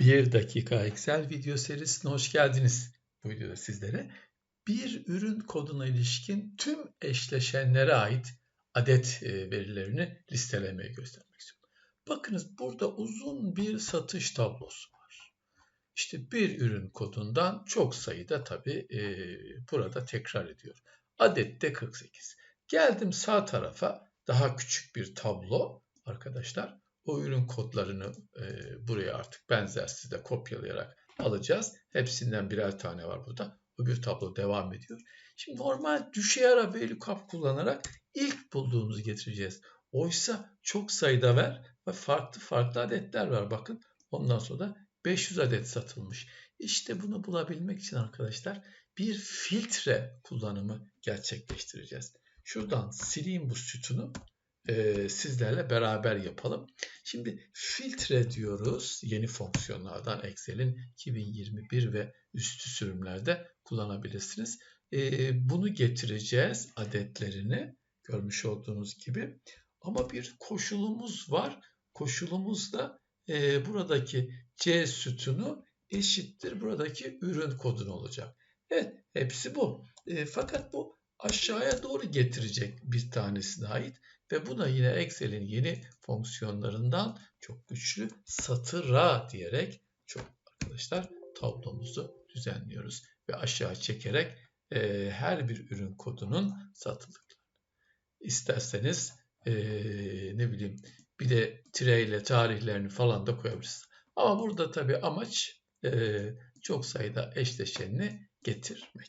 1 dakika Excel video serisine hoş geldiniz. Bu videoda sizlere bir ürün koduna ilişkin tüm eşleşenlere ait adet e, verilerini listelemeyi göstermek istiyorum. Bakınız burada uzun bir satış tablosu var. İşte bir ürün kodundan çok sayıda tabi e, burada tekrar ediyor. Adette 48. Geldim sağ tarafa daha küçük bir tablo arkadaşlar o ürün kodlarını e, buraya artık benzersiz de kopyalayarak alacağız. Hepsinden birer tane var burada. Öbür tablo devam ediyor. Şimdi normal düşey ara VLOOKUP kullanarak ilk bulduğumuzu getireceğiz. Oysa çok sayıda ver ve farklı farklı adetler var. Bakın ondan sonra da 500 adet satılmış. İşte bunu bulabilmek için arkadaşlar bir filtre kullanımı gerçekleştireceğiz. Şuradan sileyim bu sütunu e, sizlerle beraber yapalım. Şimdi filtre diyoruz yeni fonksiyonlardan Excel'in 2021 ve üstü sürümlerde kullanabilirsiniz. E, bunu getireceğiz adetlerini görmüş olduğunuz gibi. Ama bir koşulumuz var. Koşulumuz da e, buradaki C sütunu eşittir buradaki ürün kodun olacak. Evet hepsi bu. E, fakat bu aşağıya doğru getirecek bir tanesine ait ve bu da yine Excel'in yeni fonksiyonlarından çok güçlü satıra diyerek çok arkadaşlar tablomuzu düzenliyoruz ve aşağı çekerek e, her bir ürün kodunun satıldıklarını. İsterseniz e, ne bileyim bir de tire ile tarihlerini falan da koyabiliriz. Ama burada tabii amaç e, çok sayıda eşleşenini getirmek.